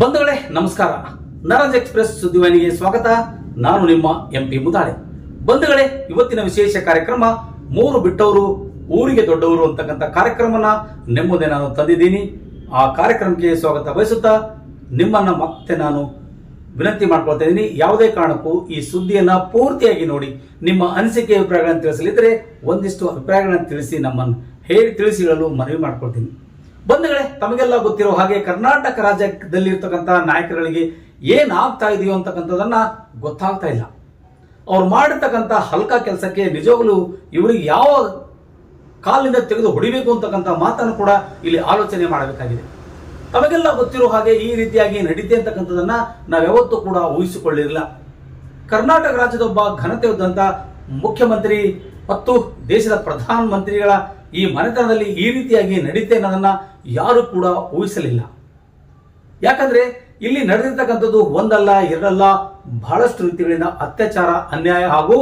ಬಂಧುಗಳೇ, ನಮಸ್ಕಾರ. ನರಾಜ್ ಎಕ್ಸ್ಪ್ರೆಸ್ ಸುದ್ದಿವಾಹಿನಿಗೆ ಸ್ವಾಗತ. ನಾನು ನಿಮ್ಮ ಎಂ ಪಿ ಮುದಾಳೆ. ಬಂಧುಗಳೇ, ಇವತ್ತಿನ ವಿಶೇಷ ಕಾರ್ಯಕ್ರಮ, ಮೂರು ಬಿಟ್ಟವರು, ಊರಿಗೆ ದೊಡ್ಡವರು ಅಂತಕ್ಕಂಥ ಕಾರ್ಯಕ್ರಮನ ನೆಮ್ಮದಿ ನಾನು ತಂದಿದ್ದೀನಿ. ಆ ಕಾರ್ಯಕ್ರಮಕ್ಕೆ ಸ್ವಾಗತ ಬಯಸುತ್ತಾ ನಿಮ್ಮನ್ನ ಮತ್ತೆ ನಾನು ವಿನಂತಿ ಮಾಡ್ಕೊಳ್ತಾ ಇದ್ದೀನಿ. ಯಾವುದೇ ಕಾರಣಕ್ಕೂ ಈ ಸುದ್ದಿಯನ್ನು ಪೂರ್ತಿಯಾಗಿ ನೋಡಿ, ನಿಮ್ಮ ಅನಿಸಿಕೆ, ಅಭಿಪ್ರಾಯಗಳನ್ನು ತಿಳಿಸಲಿದ್ದರೆ ಒಂದಿಷ್ಟು ಅಭಿಪ್ರಾಯಗಳನ್ನು ತಿಳಿಸಿ ನಮ್ಮನ್ನು ಹೇಳಿ ತಿಳಿಸಿ ಹೇಳಲು ಮನವಿ ಮಾಡ್ಕೊಳ್ತೀನಿ. ಬಂಧುಗಳೇ, ತಮಗೆಲ್ಲ ಗೊತ್ತಿರೋ ಹಾಗೆ ಕರ್ನಾಟಕ ರಾಜ್ಯದಲ್ಲಿ ಇರ್ತಕ್ಕಂಥ ನಾಯಕರುಗಳಿಗೆ ಏನಾಗ್ತಾ ಇದೆಯೋ ಅಂತಕ್ಕಂಥದ್ದನ್ನ ಗೊತ್ತಾಗ್ತಾ ಇಲ್ಲ. ಅವ್ರು ಮಾಡಿರ್ತಕ್ಕಂಥ ಹಲ್ಕ ಕೆಲಸಕ್ಕೆ ನಿಜವಾಗ್ಲೂ ಇವರಿಗೆ ಯಾವ ಕಾಲಿಂದ ತೆಗೆದು ಹೊಡಿಬೇಕು ಅಂತಕ್ಕಂಥ ಮಾತನ್ನು ಕೂಡ ಇಲ್ಲಿ ಆಲೋಚನೆ ಮಾಡಬೇಕಾಗಿದೆ. ತಮಗೆಲ್ಲ ಗೊತ್ತಿರೋ ಹಾಗೆ ಈ ರೀತಿಯಾಗಿ ನಡೀತೆ ಅಂತಕ್ಕಂಥದ್ದನ್ನ ನಾವ್ಯಾವತ್ತೂ ಕೂಡ ಊಹಿಸಿಕೊಳ್ಳಿರಲಿಲ್ಲ ಕರ್ನಾಟಕ ರಾಜ್ಯದ ಒಬ್ಬ ಘನತೆ ಇದ್ದಂತ ಮುಖ್ಯಮಂತ್ರಿ ಮತ್ತು ದೇಶದ ಪ್ರಧಾನ ಮಂತ್ರಿಗಳ ಈ ಮನೆತನದಲ್ಲಿ ಈ ರೀತಿಯಾಗಿ ನಡೀತೆ ಅನ್ನೋದನ್ನ ಯಾರು ಕೂಡ ಊಹಿಸಲಿಲ್ಲ. ಯಾಕಂದ್ರೆ ಇಲ್ಲಿ ನಡೆದಿರ್ತಕ್ಕಂಥದ್ದು ಒಂದಲ್ಲ, ಎರಡಲ್ಲ ಬಹಳಷ್ಟು ರೀತಿಗಳಿಂದ ಅತ್ಯಾಚಾರ, ಅನ್ಯಾಯ ಹಾಗೂ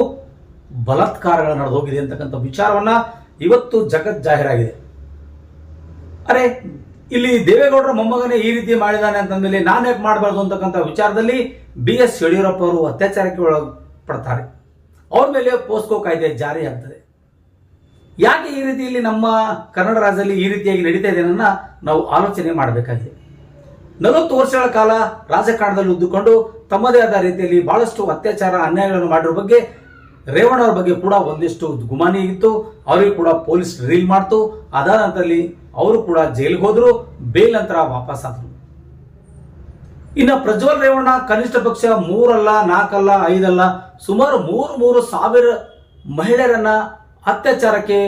ಬಲಾತ್ಕಾರಗಳು ನಡೆದೋಗಿದೆ ಅಂತಕ್ಕಂಥ ವಿಚಾರವನ್ನ ಇವತ್ತು ಜಗತ್ ಜಾಹೀರಾಗಿದೆ. ಅರೆ, ಇಲ್ಲಿ ದೇವೇಗೌಡರ ಮೊಮ್ಮಗನೇ ಈ ರೀತಿ ಮಾಡಿದಾನೆ ಅಂತಂದ್ಮೇಲೆ ನಾನು ಯಾಕೆ ಮಾಡಬಾರ್ದು ಅಂತಕ್ಕಂಥ ವಿಚಾರದಲ್ಲಿ ಬಿ ಎಸ್ ಯಡಿಯೂರಪ್ಪ ಅವರು ಅತ್ಯಾಚಾರಕ್ಕೆ ಒಳಪಡ್ತಾರೆ. ಅವ್ರ ಮೇಲೆ ಪೋಸ್ಕೋ ಕಾಯ್ದೆ ಜಾರಿ ಆಗ್ತದೆ. ಯಾಕೆ ಈ ರೀತಿಯಲ್ಲಿ ನಮ್ಮ ಕನ್ನಡ ರಾಜ್ಯದಲ್ಲಿ ಈ ರೀತಿಯಾಗಿ ನಡೀತಾ ಇದೆ ಅನ್ನೋದನ್ನ ನಾವು ಆಲೋಚನೆ ಮಾಡಬೇಕಾಗಿದೆ. ನಲವತ್ತು ವರ್ಷಗಳ ಕಾಲ ರಾಜಕಾರಣದಲ್ಲಿ ಉದ್ದುಕೊಂಡು ತಮ್ಮದೇ ಆದ ರೀತಿಯಲ್ಲಿ ಬಹಳಷ್ಟು ಅತ್ಯಾಚಾರ, ಅನ್ಯಾಯಗಳನ್ನು ಮಾಡಿರೋ ಬಗ್ಗೆ ರೇವಣ್ಣ ಅವರ ಬಗ್ಗೆ ಕೂಡ ಒಂದಿಷ್ಟು ಗುಮಾನಿ ಇತ್ತು. ಅವರಿಗೆ ಕೂಡ ಪೊಲೀಸ್ ರೀಲ್ ಮಾಡ್ತು. ಅದಾದ ನಂತರದಲ್ಲಿ ಅವರು ಕೂಡ ಜೈಲಿಗೆ ಹೋದ್ರು, ಬೇಲ್ ನಂತರ ವಾಪಸ್ ಆದ್ರು. ಇನ್ನು ಪ್ರಜ್ವಲ್ ರೇವಣ್ಣ ಕನಿಷ್ಠ ಪಕ್ಷ ಮೂರಲ್ಲ ನಾಲ್ಕಲ್ಲ ಐದಲ್ಲ, ಸುಮಾರು ಮೂರು ಮೂರು ಸಾವಿರ ಮಹಿಳೆಯರನ್ನ ಅತ್ಯಾಚಾರಕ್ಕೆ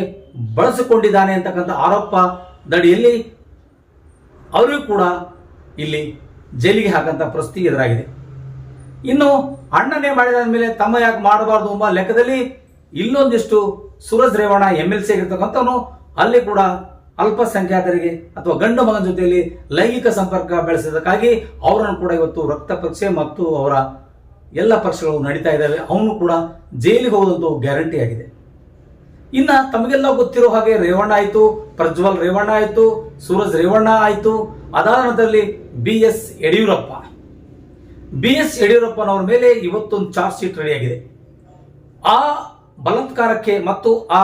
ಬಳಸಿಕೊಂಡಿದ್ದಾನೆ ಅಂತಕ್ಕಂಥ ಆರೋಪ ದಡಿಯಲ್ಲಿ ಅವರಿಗೂ ಕೂಡ ಇಲ್ಲಿ ಜೈಲಿಗೆ ಹಾಕಂತ ಪರಿಸ್ಥಿತಿ ಎದುರಾಗಿದೆ. ಇನ್ನು ಅಣ್ಣನೇ ಮಾಡಿದ ಮೇಲೆ ತಮ್ಮ ಯಾಕೆ ಮಾಡಬಾರ್ದು ಎಂಬ ಲೆಕ್ಕದಲ್ಲಿ ಇಲ್ಲೊಂದಿಷ್ಟು Suraj Revanna M L C ಆಗಿರ್ತಕ್ಕಂಥವನು ಅಲ್ಲಿ ಕೂಡ ಅಲ್ಪಸಂಖ್ಯಾತರಿಗೆ ಅಥವಾ ಗಂಡು ಮಗನ ಜೊತೆಯಲ್ಲಿ ಲೈಂಗಿಕ ಸಂಪರ್ಕ ಬೆಳೆಸಿದ್ದಕ್ಕಾಗಿ ಅವರನ್ನು ಕೂಡ ಇವತ್ತು ರಕ್ತ ಪರೀಕ್ಷೆ ಮತ್ತು ಅವರ ಎಲ್ಲ ಪಕ್ಷಗಳು ನಡೀತಾ ಇದ್ದಾವೆ. ಅವನು ಕೂಡ ಜೈಲಿಗೆ ಹೋಗೋದಂತೂ ಗ್ಯಾರಂಟಿ ಆಗಿದೆ. ಇನ್ನ ತಮಗೆಲ್ಲ ಗೊತ್ತಿರೋ ಹಾಗೆ ರೇವಣ್ಣ ಆಯ್ತು, ಪ್ರಜ್ವಲ್ ರೇವಣ್ಣ ಆಯ್ತು, ಸೂರಜ್ ರೇವಣ್ಣ ಆಯ್ತು. ಅದಾದ ನಂತರದಲ್ಲಿ B S Yediyurappa. B S ಯಡಿಯೂರಪ್ಪನವರ ಮೇಲೆ ಇವತ್ತೊಂದು ಚಾರ್ಜ್ ಶೀಟ್ ರೆಡಿಯಾಗಿದೆ ಆ ಬಲತ್ಕಾರಕ್ಕೆ ಮತ್ತು ಆ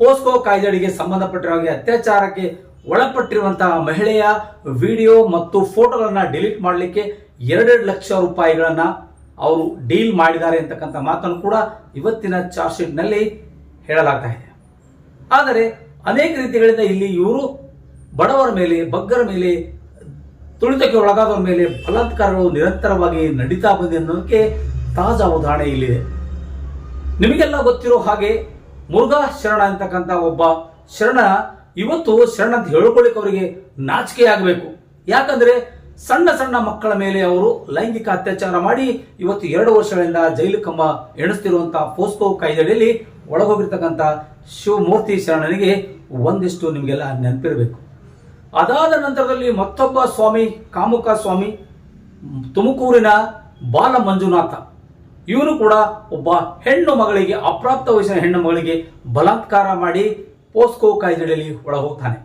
ಪೋಸ್ಕೋ ಕಾಯ್ದೆಗೆ ಸಂಬಂಧಪಟ್ಟಿರೋ ಹಾಗೆ ಅತ್ಯಾಚಾರಕ್ಕೆ ಒಳಪಟ್ಟಿರುವಂತಹ ಮಹಿಳೆಯ ವಿಡಿಯೋ ಮತ್ತು ಫೋಟೋಗಳನ್ನ ಡಿಲೀಟ್ ಮಾಡಲಿಕ್ಕೆ ಎರಡೆರಡು ಲಕ್ಷ ರೂಪಾಯಿಗಳನ್ನ ಅವರು ಡೀಲ್ ಮಾಡಿದ್ದಾರೆ ಅಂತಕ್ಕಂಥ ಮಾತನ್ನು ಕೂಡ ಇವತ್ತಿನ ಚಾರ್ಜ್ ಶೀಟ್ನಲ್ಲಿ ಹೇಳಲಾಗ್ತಾ ಇದೆ. ಆದರೆ ಅನೇಕ ರೀತಿಗಳಿಂದ ಇಲ್ಲಿ ಇವರು ಬಡವರ ಮೇಲೆ, ಬಗ್ಗರ ಮೇಲೆ, ತುಳಿತಕ್ಕೆ ಒಳಗಾದವರ ಮೇಲೆ ಬಲಾತ್ಕಾರಗಳು ನಿರಂತರವಾಗಿ ನಡೀತಾ ಬಂದಿದೆ ಅನ್ನೋದಕ್ಕೆ ತಾಜಾ ಉದಾಹರಣೆ ಇಲ್ಲಿದೆ. ನಿಮಗೆಲ್ಲ ಗೊತ್ತಿರೋ ಹಾಗೆ ಮುರುಘಾ ಶರಣ ಅಂತಕ್ಕಂಥ ಒಬ್ಬ ಶರಣ ಇವತ್ತು ಶರಣ ಅಂತ ಹೇಳ್ಕೊಳ್ಳಿಕ್ಕೆ ಅವರಿಗೆ ನಾಚಿಕೆ ಆಗಬೇಕು. ಯಾಕಂದ್ರೆ ಸಣ್ಣ ಸಣ್ಣ ಮಕ್ಕಳ ಮೇಲೆ ಅವರು ಲೈಂಗಿಕ ಅತ್ಯಾಚಾರ ಮಾಡಿ ಇವತ್ತು ಎರಡು ವರ್ಷಗಳಿಂದ ಜೈಲು ಕಂಬ ಎಣಿಸ್ತಿರುವಂತಹ ಪೋಸ್ಕೋ ಕಾಯ್ದೆಯಲ್ಲಿ ಒಳಗೋಗಿರ್ತಕ್ಕಂಥ ಶಿವಮೂರ್ತಿ ಶರಣನಿಗೆ ಒಂದಿಷ್ಟು ನಿಮಗೆಲ್ಲ ನೆನಪಿರಬೇಕು. ಅದಾದ ನಂತರದಲ್ಲಿ ಮತ್ತೊಬ್ಬ ಸ್ವಾಮಿ, ಕಾಮುಕ ಸ್ವಾಮಿ, ತುಮಕೂರಿನ ಬಾಲ ಮಂಜುನಾಥ. ಇವನು ಕೂಡ ಒಬ್ಬ ಹೆಣ್ಣು ಮಗಳಿಗೆ, ಅಪ್ರಾಪ್ತ ವಯಸ್ಸಿನ ಹೆಣ್ಣು ಮಗಳಿಗೆ ಬಲಾತ್ಕಾರ ಮಾಡಿ ಪೋಸ್ಕೋ ಕಾಯ್ದೆಯಲ್ಲಿ ಒಳ ಹೋಗ್ತಾನೆ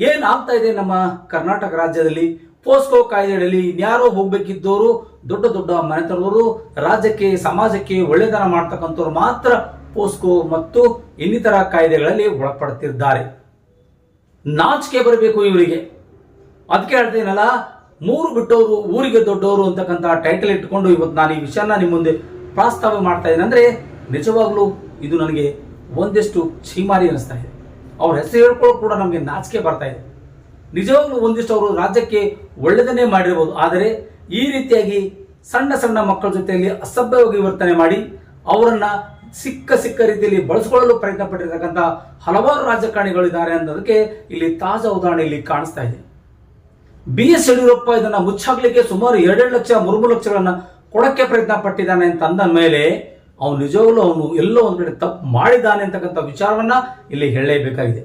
ಏನಾಗ್ತಾ ಇದೆ ನಮ್ಮ ಕರ್ನಾಟಕ ರಾಜ್ಯದಲ್ಲಿ? ಪೋಸ್ಕೋ ಕಾಯ್ದೆಯಲ್ಲಿ ಇನ್ಯಾರೋ ಹೋಗ್ಬೇಕಿದ್ದವರು ದೊಡ್ಡ ದೊಡ್ಡ ಮನೆತನವರು ರಾಜ್ಯಕ್ಕೆ, ಸಮಾಜಕ್ಕೆ ಒಳ್ಳೆತನ ಮಾಡ್ತಕ್ಕಂಥವ್ರು ಮಾತ್ರ ಪೋಸ್ಕೋ ಮತ್ತು ಇನ್ನಿತರ ಕಾಯ್ದೆಗಳಲ್ಲಿ ಒಳಪಡುತ್ತಿದ್ದಾರೆ. ನಾಚಿಕೆ ಬರಬೇಕು ಇವರಿಗೆ. ಅದಕ್ಕೆ ಹೇಳ್ತೀನಲ್ಲ ಮೂರು ಬಿಟ್ಟವರು, ಊರಿಗೆ ದೊಡ್ಡವರು ಅಂತಕ್ಕಂಥ ಟೈಟಲ್ ಇಟ್ಕೊಂಡು ಇವತ್ತು ನಾನು ಈ ವಿಷಯನ ನಿಮ್ಮ ಮುಂದೆ ಪ್ರಸ್ತಾವ ಮಾಡ್ತಾ ಇದ್ದೀನಿ ಅಂದ್ರೆ, ನಿಜವಾಗ್ಲೂ ಇದು ನನಗೆ ಒಂದಿಷ್ಟು ಛೀಮಾರಿ ಅನಿಸ್ತಾ ಇದೆ. ಅವ್ರ ಹೆಸರು ಹೇಳ್ಕೊಳ್ಳೋಕೆ ಕೂಡ ನಮಗೆ ನಾಚಿಕೆ ಬರ್ತಾ ಇದೆ. ನಿಜವಾಗ್ಲೂ ಒಂದಿಷ್ಟು ಅವರು ರಾಜ್ಯಕ್ಕೆ ಒಳ್ಳೆಯದನ್ನೇ ಮಾಡಿರ್ಬೋದು. ಆದರೆ ಈ ರೀತಿಯಾಗಿ ಸಣ್ಣ ಸಣ್ಣ ಮಕ್ಕಳ ಜೊತೆಯಲ್ಲಿ ಅಸಭ್ಯವಾಗಿ ವರ್ತನೆ ಮಾಡಿ ಅವರನ್ನ ಸಿಕ್ಕ ಸಿಕ್ಕ ರೀತಿಯಲ್ಲಿ ಬಳಸಿಕೊಳ್ಳಲು ಪ್ರಯತ್ನ ಪಟ್ಟಿರತಕ್ಕಂಥ ಹಲವಾರು ರಾಜಕಾರಣಿಗಳಿದ್ದಾರೆ ಅನ್ನೋದಕ್ಕೆ ಇಲ್ಲಿ ತಾಜಾ ಉದಾಹರಣೆ ಇಲ್ಲಿ ಕಾಣಿಸ್ತಾ ಇದೆ. ಬಿ ಎಸ್ ಯಡಿಯೂರಪ್ಪ ಇದನ್ನ ಮುಚ್ಚಾಕ್ಲಿಕ್ಕೆ ಸುಮಾರು ಎರಡೆರಡು ಲಕ್ಷ ಮೂರು ಲಕ್ಷಗಳನ್ನ ಕೊಡಕ್ಕೆ ಪ್ರಯತ್ನ ಪಟ್ಟಿದ್ದಾನೆ ಅಂತ ಅಂದ ಮೇಲೆ ಅವನು ನಿಜವಾಗ್ಲೂ ಅವನು ಎಲ್ಲೋ ಒಂದ್ ಕಡೆ ತಪ್ಪು ಮಾಡಿದ್ದಾನೆ ಅಂತಕ್ಕಂಥ ವಿಚಾರವನ್ನ ಇಲ್ಲಿ ಹೇಳಲೇಬೇಕಾಗಿದೆ.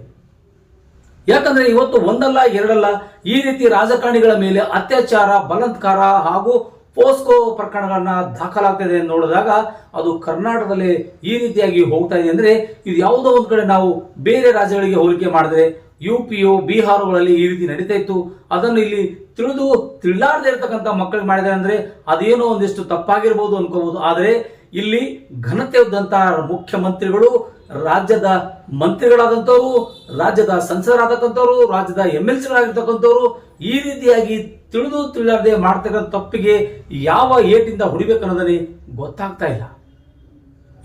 ಯಾಕಂದ್ರೆ ಇವತ್ತು ಒಂದಲ್ಲ, ಎರಡಲ್ಲ ಈ ರೀತಿ ರಾಜಕಾರಣಿಗಳ ಮೇಲೆ ಅತ್ಯಾಚಾರ, ಬಲತ್ಕಾರ ಹಾಗೂ ಪೋಸ್ಕೋ ಪ್ರಕರಣಗಳನ್ನ ದಾಖಲಾಗ್ತದೆ ನೋಡಿದಾಗ ಅದು ಕರ್ನಾಟಕದಲ್ಲಿ ಈ ರೀತಿಯಾಗಿ ಹೋಗ್ತಾ ಇದೆ ಅಂದ್ರೆ ಇದು ಯಾವುದೋ ಒಂದು ಕಡೆ ನಾವು ಬೇರೆ ರಾಜ್ಯಗಳಿಗೆ ಹೋಲಿಕೆ ಮಾಡಿದ್ರೆ ಯು ಪಿ ಯು ಬಿಹಾರಗಳಲ್ಲಿ ಈ ರೀತಿ ನಡೀತಾ ಇತ್ತು. ಅದನ್ನು ಇಲ್ಲಿ ತಿಳಿದು ತಿಳಿಲಾರದೆ ಇರತಕ್ಕಂತ ಮಕ್ಕಳಿಗೆ ಮಾಡಿದೆ ಅಂದ್ರೆ ಅದೇನೋ ಒಂದಿಷ್ಟು ತಪ್ಪಾಗಿರ್ಬೋದು ಅನ್ಕೋಬಹುದು ಆದರೆ ಇಲ್ಲಿ ಘನತೆ ಇದ್ದಂತಹ ಮುಖ್ಯಮಂತ್ರಿಗಳು ರಾಜ್ಯದ ಮಂತ್ರಿಗಳಾದಂಥವ್ರು, ರಾಜ್ಯದ ಸಂಸದರಾಗತಕ್ಕಂಥವ್ರು ರಾಜ್ಯದ ಎಂ ಎಲ್ ಸಿಗಳಾಗಿರ್ತಕ್ಕಂಥವ್ರು ಈ ರೀತಿಯಾಗಿ ತಿಳಿದು ತಿಳಿಲಾರದೆ ಮಾಡ್ತಕ್ಕಂಥ ತಪ್ಪಿಗೆ ಯಾವ ಏಟಿಂದ ಹೊಡಿಬೇಕನ್ನೋದನ್ನೇ ಗೊತ್ತಾಗ್ತಾ ಇಲ್ಲ.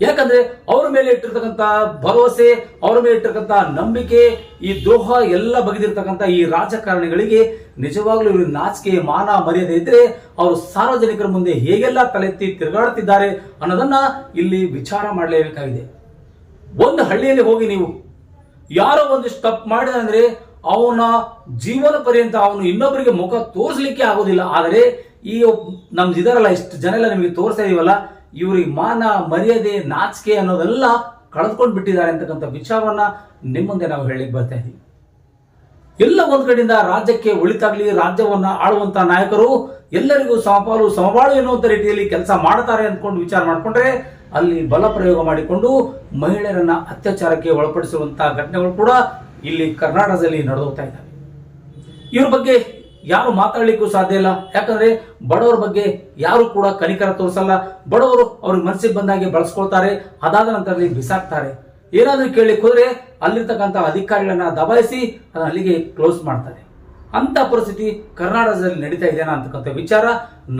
ಯಾಕಂದ್ರೆ ಅವ್ರ ಮೇಲೆ ಇಟ್ಟಿರ್ತಕ್ಕಂಥ ಭರವಸೆ, ಅವರ ಮೇಲೆ ಇಟ್ಟಿರ್ತಕ್ಕಂಥ ನಂಬಿಕೆ, ಈ ದ್ರೋಹ ಎಲ್ಲ ಬಗೆದಿರ್ತಕ್ಕಂಥ ಈ ರಾಜಕಾರಣಿಗಳಿಗೆ ನಿಜವಾಗ್ಲೂ ಇವರು ನಾಚಿಕೆ, ಮಾನ, ಮರ್ಯಾದೆ ಇದ್ರೆ ಅವರು ಸಾರ್ವಜನಿಕರ ಮುಂದೆ ಹೇಗೆಲ್ಲ ತಲೆತ್ತಿ ತಿರುಗಾಡುತ್ತಿದ್ದಾರೆ ಅನ್ನೋದನ್ನ ಇಲ್ಲಿ ವಿಚಾರ ಮಾಡಲೇಬೇಕಾಗಿದೆ. ಒಂದು ಹಳ್ಳಿಯಲ್ಲಿ ಹೋಗಿ ನೀವು ಯಾರೋ ಒಂದಿಷ್ಟು ತಪ್ಪು ಮಾಡಿದ ಅಂದ್ರೆ ಅವನ ಜೀವನ ಪರ್ಯಂತ ಅವನು ಇನ್ನೊಬ್ಬರಿಗೆ ಮುಖ ತೋರಿಸ್ಲಿಕ್ಕೆ ಆಗೋದಿಲ್ಲ. ಆದರೆ ಈ ನಮ್ದು ಇದಾರಲ್ಲ, ಇಷ್ಟು ಜನ ಎಲ್ಲ ನಿಮಗೆ ತೋರಿಸ್ತಾ ಇದೀವಲ್ಲ, ಇವ್ರಿಗೆ ಮಾನ, ಮರ್ಯಾದೆ, ನಾಚಿಕೆ ಅನ್ನೋದೆಲ್ಲ ಕಳೆದುಕೊಂಡು ಬಿಟ್ಟಿದ್ದಾರೆ ಅಂತಕ್ಕಂಥ ವಿಚಾರವನ್ನ ನಿಮ್ಮ ಮುಂದೆ ನಾವು ಹೇಳಿಕ್ ಬರ್ತಾ ಇದೀವಿ. ಎಲ್ಲ ಒಂದ್ ಕಡೆಯಿಂದ ರಾಜ್ಯಕ್ಕೆ ಒಳಿತಾಗ್ಲಿ, ರಾಜ್ಯವನ್ನ ಆಳುವಂತ ನಾಯಕರು ಎಲ್ಲರಿಗೂ ಸಮಪಾಲು ಸಮಬಾಳು ಎನ್ನುವಂತ ರೀತಿಯಲ್ಲಿ ಕೆಲಸ ಮಾಡ್ತಾರೆ ಅಂದ್ಕೊಂಡು ವಿಚಾರ ಮಾಡ್ಕೊಂಡ್ರೆ ಅಲ್ಲಿ ಬಲ ಪ್ರಯೋಗ ಮಾಡಿಕೊಂಡು ಮಹಿಳೆಯರನ್ನ ಅತ್ಯಾಚಾರಕ್ಕೆ ಒಳಪಡಿಸುವಂತಹ ಘಟನೆಗಳು ಕೂಡ ಇಲ್ಲಿ ಕರ್ನಾಟಕದಲ್ಲಿ ನಡೆದೋಗ್ತಾ ಇದ್ದಾವೆ. ಇವ್ರ ಬಗ್ಗೆ ಯಾರು ಮಾತಾಡ್ಲಿಕ್ಕೂ ಸಾಧ್ಯ ಇಲ್ಲ. ಯಾಕಂದ್ರೆ ಬಡವರ ಬಗ್ಗೆ ಯಾರು ಕೂಡ ಕನಿಕರ ತೋರಿಸಲ್ಲ. ಬಡವರು ಅವ್ರಿಗೆ ಮನಸ್ಸಿಗೆ ಬಂದಾಗೆ ಬಳಸ್ಕೊಳ್ತಾರೆ, ಅದಾದ ನಂತರ ಬಿಸಾಕ್ತಾರೆ. ಏನಾದ್ರೂ ಕೇಳಿ ಹೋದ್ರೆ ಅಲ್ಲಿರ್ತಕ್ಕಂಥ ಅಧಿಕಾರಿಗಳನ್ನ ದಬಾಯಿಸಿ ಅದನ್ನ ಅಲ್ಲಿಗೆ ಕ್ಲೋಸ್ ಮಾಡ್ತಾರೆ. ಅಂತ ಪರಿಸ್ಥಿತಿ ಕರ್ನಾಟಕದಲ್ಲಿ ನಡೀತಾ ಇದೆಯಾ ಅಂತಕ್ಕಂಥ ವಿಚಾರ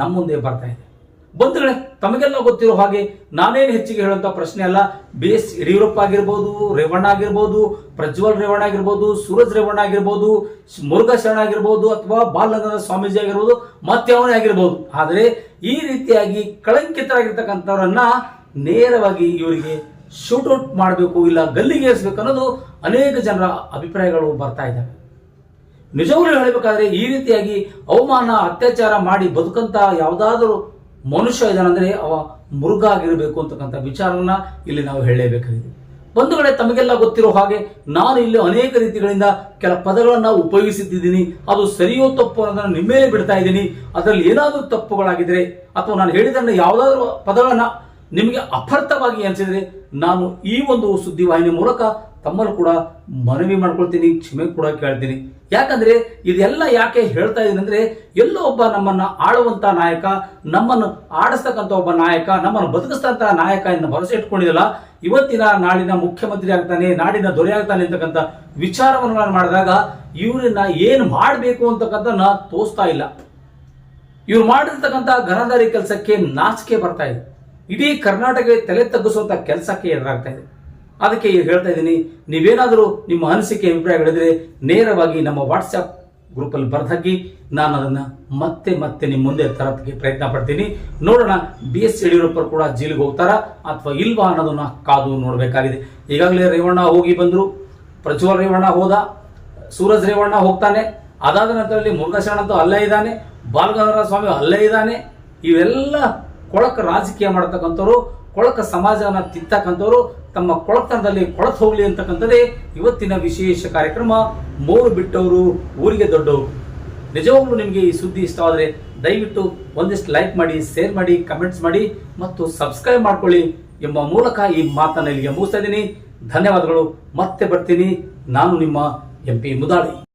ನಮ್ಮ ಮುಂದೆ ಬರ್ತಾ ಇದೆ. ಬಂಧುಗಳೇ, ತಮಗೆಲ್ಲ ಗೊತ್ತಿರೋ ಹಾಗೆ ನಾನೇನು ಹೆಚ್ಚಿಗೆ ಹೇಳುವಂತ ಪ್ರಶ್ನೆ ಅಲ್ಲ. ಬಿ ಎಸ್ ಯಡಿಯೂರಪ್ಪ ಆಗಿರ್ಬೋದು, ರೇವಣ್ಣ ಆಗಿರ್ಬೋದು, ಪ್ರಜ್ವಲ್ ರೇವಣ್ಣ ಆಗಿರ್ಬೋದು, ಸೂರಜ್ ರೇವಣ್ಣ ಆಗಿರ್ಬೋದು ಶರಣ ಆಗಿರ್ಬೋದು, ಅಥವಾ ಬಾಲಗಂಗಾಧರ ಸ್ವಾಮೀಜಿ ಆಗಿರ್ಬೋದು, ಮತ್ಯಾವನೇ ಆಗಿರ್ಬೋದು. ಆದರೆ ಈ ರೀತಿಯಾಗಿ ಕಳಂಕಿತರಾಗಿರ್ತಕ್ಕಂಥವ್ರನ್ನ ನೇರವಾಗಿ ಇವರಿಗೆ ಶೂಟೌಟ್ ಮಾಡಬೇಕು ಇಲ್ಲ ಗಲ್ಲಿಗೆ ಏರಿಸಬೇಕು ಅನ್ನೋದು ಅನೇಕ ಜನರ ಅಭಿಪ್ರಾಯಗಳು ಬರ್ತಾ ಇದ್ದಾವೆ. ನಿಜವಾಗ್ಲೂ ಹೇಳಬೇಕಾದ್ರೆ ಈ ರೀತಿಯಾಗಿ ಅವಮಾನ, ಅತ್ಯಾಚಾರ ಮಾಡಿ ಬದುಕಂತ ಯಾವುದಾದರೂ ಮನುಷ್ಯ ಇದಾನಂದ್ರೆ ಅವ ಮೃಗ ಆಗಿರಬೇಕು ಅಂತಕ್ಕಂಥ ವಿಚಾರನ ಇಲ್ಲಿ ನಾವು ಹೇಳಲೇಬೇಕಾಗಿದೆ. ಬಂಧುಗಳೇ ತಮಗೆಲ್ಲ ಗೊತ್ತಿರೋ ಹಾಗೆ ನಾನು ಇಲ್ಲಿ ಅನೇಕ ರೀತಿಗಳಿಂದ ಕೆಲ ಪದಗಳನ್ನು ಉಪಯೋಗಿಸುತ್ತಿದ್ದೀನಿ ಅದು ಸರಿಯೋ ತಪ್ಪು ಅನ್ನೋದನ್ನು ನಿಮ್ಮೇ ಬಿಡ್ತಾ ಇದ್ದೀನಿ, ಅದರಲ್ಲಿ ಏನಾದರೂ ತಪ್ಪುಗಳಾಗಿದ್ರೆ ಅಥವಾ ನಾನು ಹೇಳಿದನ್ನ ಯಾವುದಾದ್ರೂ ಪದಗಳನ್ನು ನಿಮಗೆ ಅಪರ್ಥವಾಗಿ ಅನಿಸಿದ್ರೆ ನಾನು ಈ ಒಂದು ಸುದ್ದಿವಾಹಿನಿ ಮೂಲಕ ತಮ್ಮಲ್ಲಿ ಕೂಡ ಮನವಿ ಮಾಡ್ಕೊಳ್ತೀನಿ, ಕ್ಷಮೆ ಕೂಡ ಕೇಳ್ತೀನಿ. ಯಾಕಂದ್ರೆ ಇದೆಲ್ಲ ಯಾಕೆ ಹೇಳ್ತಾ ಇದ್ದೀನಿ ಅಂದ್ರೆ, ಎಲ್ಲೋ ಒಬ್ಬ ನಮ್ಮನ್ನ ಆಳುವಂತ ನಾಯಕ, ನಮ್ಮನ್ನು ಆಡಿಸ್ತಕ್ಕಂಥ ಒಬ್ಬ ನಾಯಕ, ನಮ್ಮನ್ನು ಬದುಕಿಸ್ತಂತ ನಾಯಕ ಎನ್ನ ಭರವಸೆ ಇಟ್ಕೊಂಡಿದ್ದಲ್ಲ ಇವತ್ತಿನ ನಾಡಿನ ಮುಖ್ಯಮಂತ್ರಿ ಆಗ್ತಾನೆ, ನಾಡಿನ ದೊರೆ ಆಗ್ತಾನೆ ಅಂತಕ್ಕಂಥ ವಿಚಾರವನ್ನು ನಾನು ಮಾಡಿದಾಗ, ಇವರನ್ನ ಏನು ಮಾಡಬೇಕು ಅಂತಕ್ಕಂಥ ತೋರಿಸ್ತಾ ಇಲ್ಲ. ಇವ್ರು ಮಾಡಿರ್ತಕ್ಕಂಥ ಘನದಾರಿ ಕೆಲಸಕ್ಕೆ ನಾಚಿಕೆ ಬರ್ತಾ ಇದೆ. ಇಡೀ ಕರ್ನಾಟಕ ತಲೆ ತಗ್ಗಿಸುವಂತ ಕೆಲಸಕ್ಕೆ ಎದುರಾಗ್ತಾ ಇದೆ. ಅದಕ್ಕೆ ಹೇಳ್ತಾ ಇದ್ದೀನಿ, ನೀವೇನಾದರೂ ನಿಮ್ಮ ಅನಿಸಿಕೆ ಅಭಿಪ್ರಾಯಗಳಿದ್ರೆ ನೇರವಾಗಿ ನಮ್ಮ ವಾಟ್ಸಪ್ ಗ್ರೂಪಲ್ಲಿ ಬರ್ದಾಕಿ ನಾನು ಅದನ್ನ ಮತ್ತೆ ಮತ್ತೆ ನಿಮ್ಮ ಮುಂದೆ ತರೋದಕ್ಕೆ ಪ್ರಯತ್ನ ಪಡ್ತೀನಿ. ನೋಡೋಣ ಬಿ ಎಸ್ ಯಡಿಯೂರಪ್ಪರು ಕೂಡ ಜೈಲಿಗೆ ಹೋಗ್ತಾರಾ ಅಥವಾ ಇಲ್ವಾ ಅನ್ನೋದನ್ನ ಕಾದು ನೋಡಬೇಕಾಗಿದೆ. ಈಗಾಗಲೇ ರೇವಣ್ಣ ಹೋಗಿ ಬಂದರು, ಪ್ರಜ್ವಲ್ ರೇವಣ್ಣ ಹೋದ, ಸೂರಜ್ ರೇವಣ್ಣ ಹೋಗ್ತಾನೆ, ಅದಾದ ನಂತರದಲ್ಲಿ ಅಂತೂ ಅಲ್ಲೇ ಇದ್ದಾನೆ, ಬಾಲಗಂಗಾಧರ ಸ್ವಾಮಿ ಅಲ್ಲೇ ಇದ್ದಾನೆ, ಇವೆಲ್ಲ ಕೊಳಕ ರಾಜಕೀಯ ಮಾಡತಕ್ಕಂಥವ್ರು, ಕೊಳಕ ಸಮಾಜನ ತಿತ್ತಕ್ಕಂಥವ್ರು ತಮ್ಮ ಕೊಳತನದಲ್ಲಿ ಕೊಳತ ಹೋಗ್ಲಿ ಅಂತಕ್ಕಂಥದ್ದೇ ಇವತ್ತಿನ ವಿಶೇಷ ಕಾರ್ಯಕ್ರಮ. ಮೂರು ಬಿಟ್ಟವರು, ಊರಿಗೆ ದೊಡ್ಡವರು. ನಿಜವಾಗ್ಲೂ ನಿಮಗೆ ಈ ಸುದ್ದಿ ಇಷ್ಟವಾದರೆ ದಯವಿಟ್ಟು ಒಂದಿಷ್ಟು ಲೈಕ್ ಮಾಡಿ ಶೇರ್ ಮಾಡಿ ಕಮೆಂಟ್ಸ್ ಮಾಡಿ ಮತ್ತು ಸಬ್ಸ್ಕ್ರೈಬ್ ಮಾಡ್ಕೊಳ್ಳಿ ಎಂಬ ಮೂಲಕ ಈ ಮಾತನ್ನು ಇಲ್ಲಿಗೆ ಮುಗಿಸ್ತಾ ಇದ್ದೀನಿ. ಧನ್ಯವಾದಗಳು. ಮತ್ತೆ ಬರ್ತೀನಿ. ನಾನು ನಿಮ್ಮ ಎಂ ಪಿ ಮುದಾಳಿ.